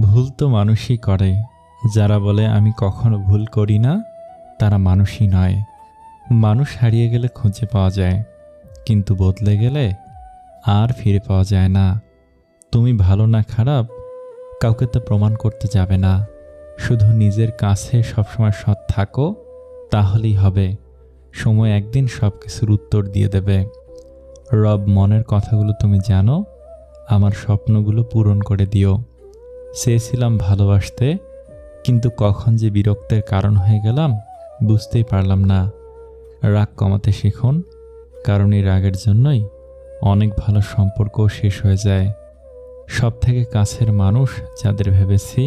ভুল তো মানুষই করে। যারা বলে, আমি কখনো ভুল করি না, তারা মানুষই নয়। মানুষ হারিয়ে গেলে খুঁজে পাওয়া যায়, কিন্তু বদলে গেলে আর ফিরে পাওয়া যায় না। তুমি ভালো না খারাপ, কাউকে তো প্রমাণ করতে যাবে না। শুধু নিজের কাছে সবসময় সৎ থাকো, তাহলেই হবে। সময় একদিন সব কিছুর উত্তর দিয়ে দেবে। রব মনের কথাগুলো তুমি জানো, আমার স্বপ্নগুলো পূরণ করে দিও। চেয়েছিলাম ভালোবাসতে, কিন্তু কখন যে বিরক্তের কারণ হয়ে গেলাম, বুঝতেই পারলাম না। রাগ কমাতে শিখুন, কারণ এই রাগের জন্যই অনেক ভালো সম্পর্ক শেষ হয়ে যায়। সব থেকে কাছের মানুষ যাদের ভেবেছি,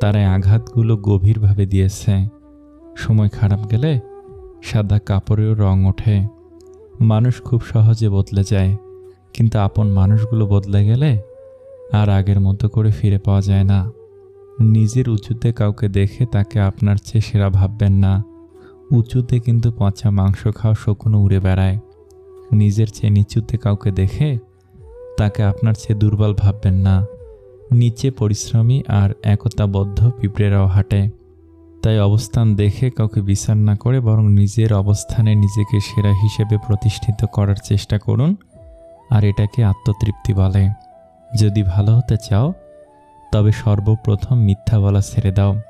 তারাই আঘাতগুলো গভীরভাবে দিয়েছে। সময় খারাপ গেলে সাদা কাপড়েও রং ওঠে। মানুষ খুব সহজে বদলে যায়, কিন্তু আপন মানুষগুলো বদলে গেলে আর আগের মতো করে ফিরে পাওয়া যায় না। নিজের উঁচুতে কাউকে দেখে তাকে আপনার চেয়ে সেরা ভাববেন না। উঁচুতে কিন্তু পচা মাংস খাওয়া শকুনো উড়ে বেড়ায়। নিজের চেয়ে নিচুতে কাউকে দেখে তাকে আপনার চেয়ে দুর্বল ভাববেন না। নিচে পরিশ্রমী আর একতাবদ্ধ পিঁপড়েরাও হাঁটে। তাই অবস্থান দেখে কাউকে বিচার না করে বরং নিজের অবস্থানে নিজেকে সেরা হিসেবে প্রতিষ্ঠিত করার চেষ্টা করুন, আর এটাকে আত্মতৃপ্তি বলে। যদি ভালো হতে চাও, তবে সর্বপ্রথম মিথ্যা বলা ছেড়ে দাও।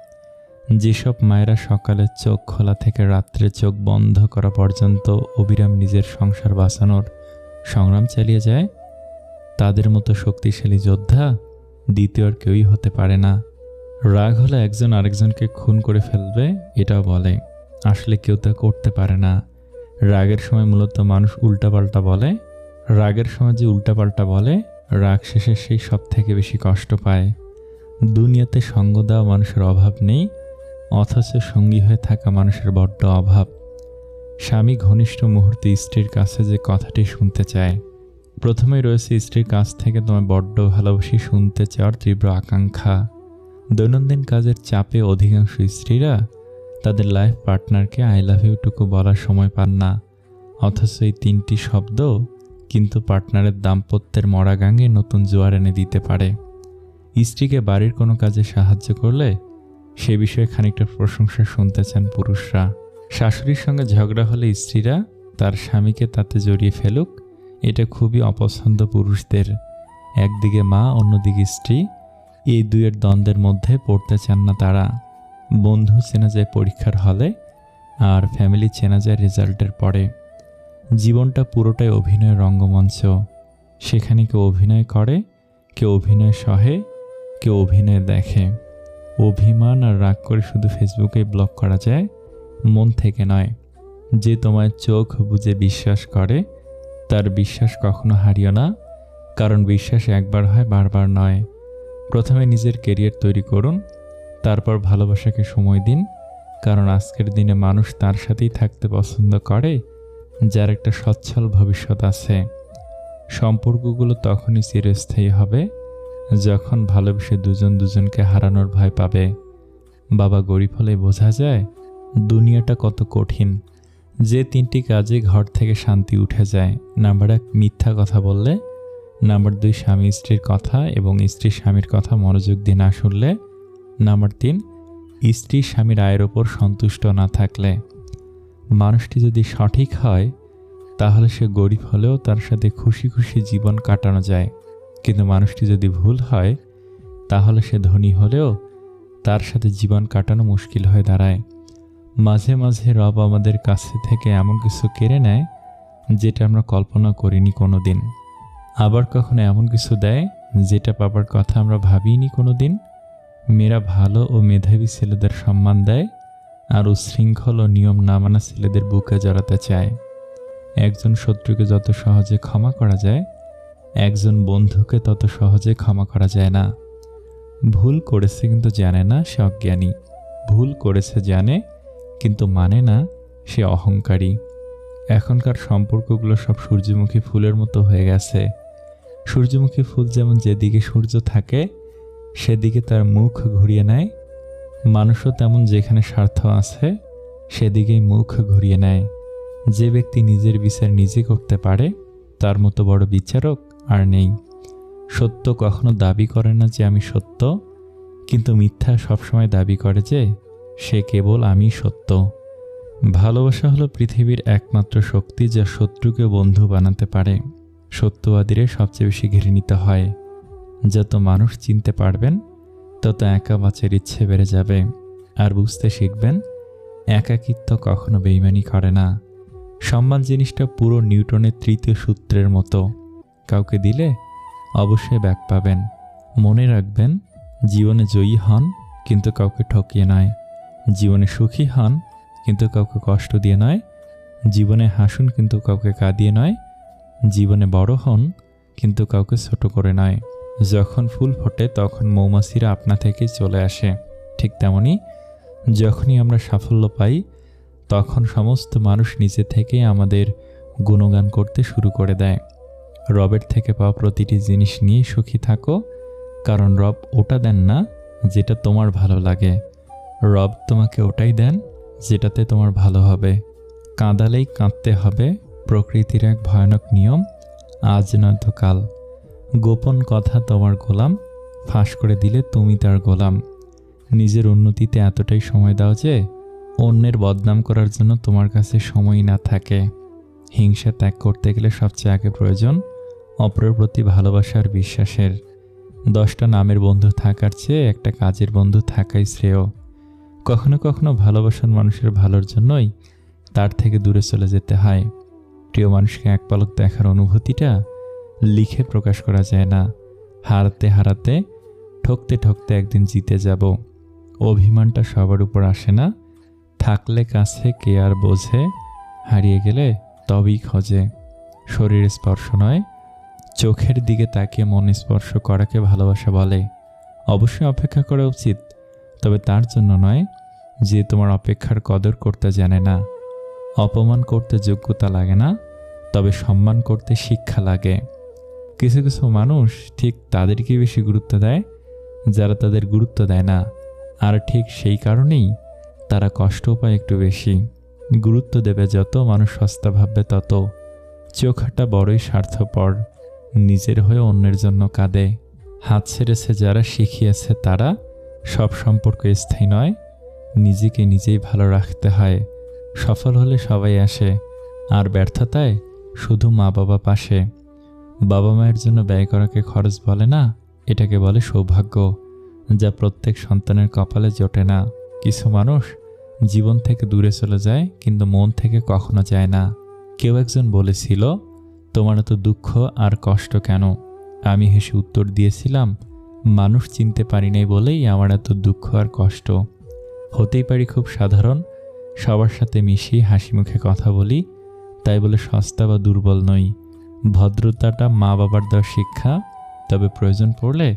যেসব মায়েরা সকালে চোখ খোলা থেকে রাত্রে চোখ বন্ধ করা পর্যন্ত অবিরাম নিজের সংসার বাঁচানোর সংগ্রাম চালিয়ে যায়, তাদের মতো শক্তিশালী যোদ্ধা দ্বিতীয় আর কেউই হতে পারে না। রাগ হলে একজন আরেকজনকে খুন করে ফেলবে, এটাও বলে। আসলে কেউ তা করতে পারে না। রাগের সময় মূলত মানুষ উল্টাপাল্টা বলে। রাগের সময় যে উল্টাপাল্টা বলে রাগ শেষে সেই সব থেকে বেশি কষ্ট পায়। দুনিয়াতে সঙ্গ দেওয়া মানুষের অভাব নেই, অথচ সঙ্গী হয়ে থাকা মানুষের বড্ড অভাব। স্বামী ঘনিষ্ঠ মুহূর্তে স্ত্রীর কাছে যে কথাটি শুনতে চায়। প্রথমেই রয়েছে, স্ত্রীর কাছ থেকে তোমায় বড্ড ভালোবাসি, শুনতে চাওয়ার তীব্র আকাঙ্ক্ষা। দৈনন্দিন কাজের চাপে অধিকাংশ স্ত্রীরা তাদের লাইফ পার্টনারকে আই লাভ ইউটুকু বলার সময় পান না। অথচ এই তিনটি শব্দ কিন্তু পার্টনারের দাম্পত্যের মরা গাঙে নতুন জোয়ার এনে দিতে পারে। স্ত্রীকে বাড়ির কোনো কাজে সাহায্য করলে সে বিষয়ে খানিকটা প্রশংসা শুনতে চান পুরুষরা। শাশুড়ির সঙ্গে ঝগড়া হলে স্ত্রীরা তার স্বামীকে তাতে জড়িয়ে ফেলুক, এটা খুবই অপছন্দ পুরুষদের। একদিকে মা, অন্যদিকে স্ত্রী, এই দুয়ের দ্বন্দ্বের মধ্যে পড়তে চান না তারা। বন্ধু চেনা যায় পরীক্ষার হলে, আর ফ্যামিলি চেনা যায় রেজাল্টের পরে। জীবনটা পুরোটাই অভিনয় রঙ্গমঞ্চ। সেখানে কেউ অভিনয় করে, কেউ অভিনয় সহে, কেউ অভিনয় দেখে। অভিমান আর রাগ করে শুধু ফেসবুকে ব্লক করা যায়, মন থেকে নয়। যে তোমার চোখ বুঝে বিশ্বাস করে, তার বিশ্বাস কখনো হারিও না। কারণ বিশ্বাস একবার হয়, বারবার নয়। প্রথমে নিজের কেরিয়ার তৈরি করুন, তারপর ভালোবাসাকে সময় দিন। কারণ আজকের দিনে মানুষ তার সাথেই থাকতে পছন্দ করে যার একটা সচ্ছল ভবিষ্যৎ আছে। সম্পর্কগুলো তখনই চিরস্থায়ী হবে, যখন ভালোবেসে দুজন দুজনকে হারানোর ভয় পাবে। বাবা গরিব হলে বোঝা যায়, দুনিয়াটা কত কঠিন। যে তিনটি কাজে ঘর থেকে শান্তি উঠে যায়। নাম্বার এক, মিথ্যা কথা বললে। নাম্বার দুই, স্বামী স্ত্রীর কথা এবং স্ত্রী স্বামীর কথা মনোযোগ দিয়ে না শুনলে। নাম্বার তিন, স্ত্রী স্বামীর আয়ের ওপর সন্তুষ্ট না থাকলে। মানুষটি যদি সঠিক হয়, তাহলে সে গরিব হলেও তার সাথে খুশি খুশি জীবন কাটানো যায়। কিন্তু মানুষটি যদি ভুল হয়, তাহলে সে ধনী হলেও তার সাথে জীবন কাটানো মুশকিল হয়ে দাঁড়ায়। মাঝে মাঝে রব আমাদের কাছে থেকে এমন কিছু কেড়ে নেয়, যেটা আমরা কল্পনা করিনি কোনো দিন আবার কখনো এমন কিছু দেয়, যেটা পাবার কথা আমরা ভাবিনি কোনো দিন মেয়েরা ভালো ও মেধাবী ছেলেদের সম্মান দেয় আর উশৃঙ্খল ও নিয়ম না মানা ছেলেদের বুকে জড়াতে চায়। একজন শত্রুকে যত সহজে ক্ষমা করা যায়, একজন বন্ধুকে তত সহজে ক্ষমা করা যায় না। ভুল করেছে কিন্তু জানে না সে অজ্ঞানী। ভুল করেছে জানে, কিন্তু মানে না সে অহংকারী। এখনকার সম্পর্কগুলো সব সূর্যমুখী ফুলের মতো হয়ে গেছে। সূর্যমুখী ফুল যেমন যেদিকে সূর্য থাকে, সেদিকে তার মুখ ঘুরিয়ে নেয় মানুষও তেমন যেখানে স্বার্থ আছে, সেদিকেই মুখ ঘুরিয়ে নেয়। যে ব্যক্তি নিজের বিচার নিজে করতে পারে, তার মতো বড় বিচারক আর নেই। সত্য কখনো দাবি করে না যে আমি সত্য, কিন্তু মিথ্যা সবসময় দাবি করে যে সে কেবল আমি সত্য। ভালোবাসা হলো পৃথিবীর একমাত্র শক্তি যা শত্রুকে বন্ধু বানাতে পারে। সত্যবাদীরে সবচেয়ে বেশি ঘৃণিত হয়। যত মানুষ চিনতে পারবেন তত একা বাঁচার ইচ্ছে বেড়ে যাবে। আর বুঝতে শিখবেন, একাকিত্ব কখনো বেইমানি করে না। সম্মান জিনিসটা পুরো নিউটনের তৃতীয় সূত্রের মতো। কাউকে দিলে অবশ্যই ব্যাক পাবেন। মনে রাখবেন, জীবনে জয়ী হন, কিন্তু কাউকে ঠকিয়ে নয়। জীবনে সুখী হন, কিন্তু কাউকে কষ্ট দিয়ে নয়। জীবনে হাসুন, কিন্তু কাউকে কাঁদিয়ে নয়। জীবনে বড় হন, কিন্তু কাউকে ছোট করে নয়। যখন ফুল ফোটে তখন মৌমাছিরা আপনা থেকেই চলে আসে, ঠিক তেমনি যখনই আমরা সাফল্য পাই, তখন সমস্ত মানুষ নিজে থেকেই আমাদের গুণগান করতে শুরু করে দেয়। রবের থেকে পাওয়া প্রতিটি জিনিস নিয়ে সুখী থাকো, কারণ রব ওটা দেন না যেটা তোমার ভালো লাগে। রব তোমাকে ওটাই দেন যেটাতে তোমার ভালো হবে। কাঁদালেই কাঁদতে হবে, প্রকৃতির এক ভয়ানক নিয়ম আজ নয়তো কাল। গোপন কথা তোমার গোলাম, ফাঁস করে দিলে তুমি তার গোলাম। নিজের উন্নতিতে এতটাই সময় দাও যে, অন্যের বদনাম করার জন্য তোমার কাছে সময় না থাকে। হিংসা ত্যাগ করতে গেলে সবচেয়ে আগে প্রয়োজন, অপরের প্রতি ভালোবাসার বিশ্বাসের। দশটা নামের বন্ধু থাকার চেয়ে একটা কাজের বন্ধু থাকাই শ্রেয়। কখনো কখনো ভালোবাসার মানুষের ভালোর জন্যই তার থেকে দূরে চলে যেতে হয়। প্রিয় মানুষকে এক পলক দেখার অনুভূতিটা লিখে প্রকাশ করা যায় না। হারাতে হারাতে, ঠকতে ঠকতে একদিন জিতে যাব। অভিমানটা সবার উপর আসে না। থাকলে কাছে কে আর বোঝে? হারিয়ে গেলে তবেই খোঁজে। শরীরের স্পর্শ নয়, চোখের দিকে তাকিয়ে মন স্পর্শ করাকে ভালোবাসা বলে। অবশ্যই অপেক্ষা করা উচিত, তবে তার জন্য নয় যে তোমার অপেক্ষার কদর করতে জানে না। অপমান করতে যোগ্যতা লাগে না, তবে সম্মান করতে শিক্ষা লাগে। কিছু কিছু মানুষ ঠিক তাদেরকে বেশি গুরুত্ব দেয়, যারা তাদের গুরুত্ব দেয় না। আর ঠিক সেই কারণেই তারা কষ্ট পায় একটু বেশি। গুরুত্ব দেবে যত, মানুষ সস্তা ভাববে তত। চোখাটা বড়ই স্বার্থপর, নিজের হয়ে অন্যের জন্য কাঁদে। হাত ছেড়েছে যারা শিখিয়েছে তারা, সব সম্পর্ক স্থায়ী নয়, নিজেকে নিজেই ভালো রাখতে হয়। সফল হলে সবাই আসে, আর ব্যর্থতায় শুধু মা বাবা পাশে। বাবা মায়ের জন্য ব্যয় করাকে খরচ বলে না, এটাকে বলে সৌভাগ্য, যা প্রত্যেক সন্তানের কপালে জোটে না। কিছু মানুষ জীবন থেকে দূরে চলে যায়, কিন্তু মন থেকে কখনো যায় না। কেউ একজন বলেছিল, তোমার এত দুঃখ আর কষ্ট কেন? আমি হেসে উত্তর দিয়েছিলাম, মানুষ চিনতে পারি নাই বলেই আমার এত দুঃখ আর কষ্ট। হতেই পারি খুব সাধারণ, সবার সাথে মিশিয়ে হাসি মুখে কথা বলি, তাই বলে সস্তা বা দুর্বল নই। ভদ্রতাটা মা বাবার দেওয়া শিক্ষা, তবে প্রয়োজন পড়লে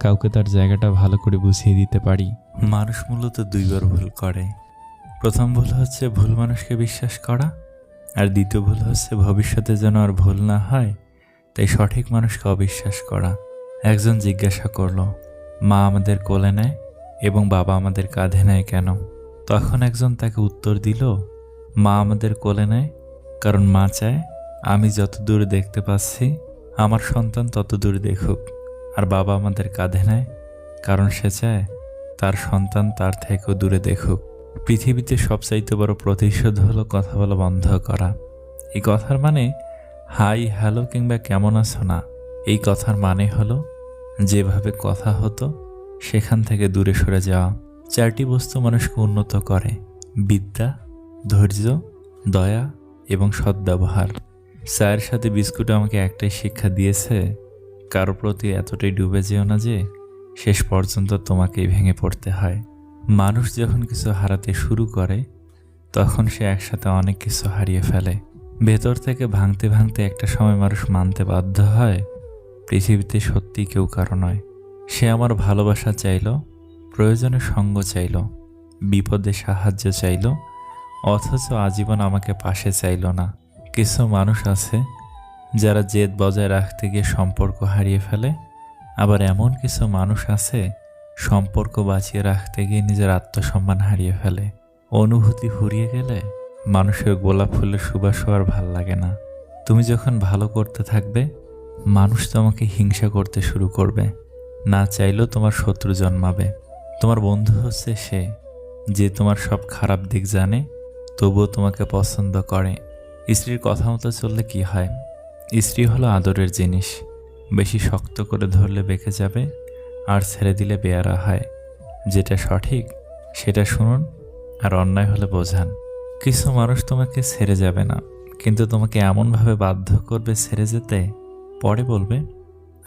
কাউকে তার জায়গাটা ভালো করে বুঝিয়ে দিতে পারি। মানুষ মূলত দুইবার ভুল করে। প্রথম ভুল হচ্ছে ভুল মানুষকে বিশ্বাস করা, আর দ্বিতীয় ভুল হচ্ছে ভবিষ্যতে যেন আর ভুল না হয়, তাই সঠিক মানুষকে অবিশ্বাস করা। একজন জিজ্ঞাসা করল, মা আমাদের কোলে নেয় এবং বাবা আমাদের কাঁধে নেয় কেন? তখন একজন তাকে উত্তর দিল, মা আমাদের কোলে নেয় কারণ মা চায় আমি যত দূর দেখতে পাচ্ছি, আমার সন্তান তত দূর দেখুক। আর বাবা আমাদের কাঁধে নেয়, কারণ সে চায় তার সন্তান তার থেকেও দূরে দেখুক। পৃথিবীতে সবচাইতে বড় প্রতিশোধ হলো কথা বলা বন্ধ করা। এই কথার মানে হাই, হ্যালো কিংবা কেমন আছো না, এই কথার মানে হলো, যেভাবে কথা হতো, সেখান থেকে দূরে সরে যাওয়া। চারটি বস্তু মানুষকে উন্নত করে, বিদ্যা, ধৈর্য, দয়া এবং সদ্ব্যবহার। চায়ের সাথে বিস্কুট আমাকে একটাই শিক্ষা দিয়েছে, কারও প্রতি এতটাই ডুবে যেও না যে শেষ পর্যন্ত তোমাকেই ভেঙে পড়তে হয়। মানুষ যখন কিছু হারাতে শুরু করে, তখন সে একসাথে অনেক কিছু হারিয়ে ফেলে। ভেতর থেকে ভাঙতে ভাঙতে একটা সময় মানুষ মানতে বাধ্য হয়, পৃথিবীতে সত্যি কেউ কারও নয়। সে আমার ভালোবাসা চাইল, প্রয়োজনে সঙ্গ চাইল, বিপদে সাহায্য চাইল, অথচ আজীবন আমাকে পাশে চাইল না। কিছু মানুষ আছে যারা জেদ বজায় রাখতে গিয়ে সম্পর্ক হারিয়ে ফেলে। আবার এমন কিছু মানুষ আছে সম্পর্ক বাঁচিয়ে রাখতে গিয়ে নিজের আত্মসম্মান হারিয়ে ফেলে। অনুভূতি ফুরিয়ে গেলে মানুষের গোলাপ ফুলের সুবাস আর ভালো লাগে না। তুমি যখন ভালো করতে থাকবে, মানুষ তোমাকে হিংসা করতে শুরু করবে। না চাইলেও তোমার শত্রু জন্মাবে। তোমার বন্ধু হচ্ছে সে, যে তোমার সব খারাপ দিক জানে, তবুও তোমাকে পছন্দ করে। স্ত্রীর কথা মতো চললে কি হয়? স্ত্রী হলো আদরের জিনিস। বেশি শক্ত করে ধরলে বেঁকে যাবে আর ছেড়ে দিলে বেয়ারা হয়। যেটা সঠিক, সেটা শুনুন আর অন্যায় হলে বোঝান। কিছু মানুষ তোমাকে ছেড়ে যাবে না, কিন্তু তোমাকে এমনভাবে বাধ্য করবে ছেড়ে যেতে। পরে বলবে,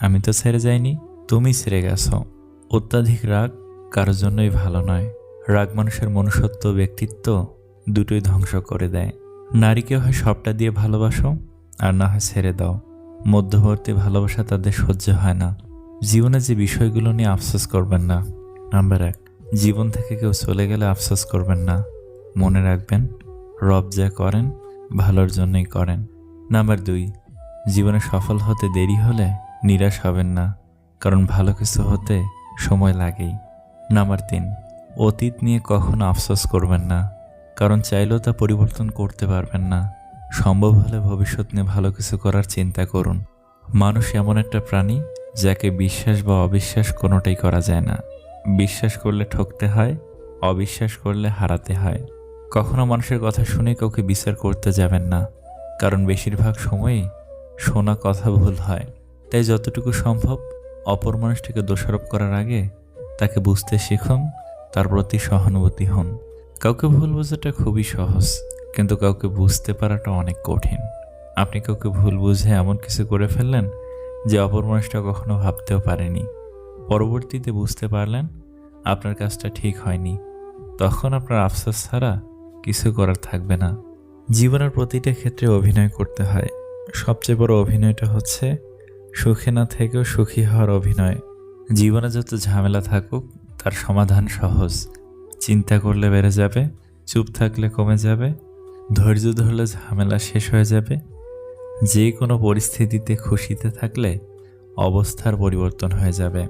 আমি তো ছেড়ে যাইনি, তুমি ছেড়ে গেছো। অত্যাধিক রাগ কারোর জন্যই ভালো নয়। রাগ মানুষের মনুষ্যত্ব, ব্যক্তিত্ব দুটোই ধ্বংস করে দেয়। নারীকে হয় সবটা দিয়ে ভালোবাসো আর না হয় ছেড়ে দাও। মধ্যবর্তী ভালোবাসা তাদের সহ্য হয় না। জীবনে যে বিষয়গুলো নিয়ে আফসোস করবেন না। নাম্বার এক, জীবন থেকে কেউ চলে গেলে আফসোস করবেন না। মনে রাখবেন, রব যা করেন, ভালোর জন্যই করেন। নাম্বার দুই, জীবনে সফল হতে দেরি হলে নিরাশ হবেন না, কারণ ভালো কিছু হতে সময় লাগেই। নাম্বার তিন, অতীত নিয়ে কখনো আফসোস করবেন না। কারণ চাইলেও তা পরিবর্তন করতে পারবেন না। সম্ভব হলে ভবিষ্যৎ নিয়ে ভালো কিছু করার চিন্তা করুন। মানুষ এমন একটা প্রাণী যাকে বিশ্বাস বা অবিশ্বাস কোনোটাই করা যায় না। বিশ্বাস করলে ঠকতে হয়, অবিশ্বাস করলে হারাতে হয়। কখনো মানুষের কথা শুনে কাউকে বিচার করতে যাবেন না। কারণ বেশিরভাগ সময়ই শোনা কথা ভুল হয়। তাই যতটুকু সম্ভব অপর মানুষটিকে দোষারোপ করার আগে তাকে বুঝতে শিখুন, তার প্রতি সহানুভূতি হন। কাউকে ভুল বোঝাটা খুবই সহজ, কিন্তু কাউকে বুঝতে পারাটা অনেক কঠিন। আপনি কাউকে ভুল বুঝে এমন কিছু করে ফেললেন যে অপর মানুষটা কখনো ভাবতেও পারেনি। পরবর্তীতে বুঝতে পারলেন, আপনার কাজটা ঠিক হয়নি। তখন আপনার আফসোস ছাড়া কিছু করার থাকবে না। জীবনের প্রতিটা ক্ষেত্রে অভিনয় করতে হয়। সবচেয়ে বড় অভিনয়টা হচ্ছে সুখে না থেকেও সুখী হওয়ার অভিনয়। জীবনে যত ঝামেলা থাকুক, তার সমাধান সহজ। চিন্তা করলে বেড়ে যাবে, চুপ থাকলে কমে যাবে, ধৈর্য ধরলে ঝামেলা শেষ হয়ে যাবে। যে কোনো পরিস্থিতিতে খুশিতে থাকলে অবস্থার পরিবর্তন হয়ে যাবে।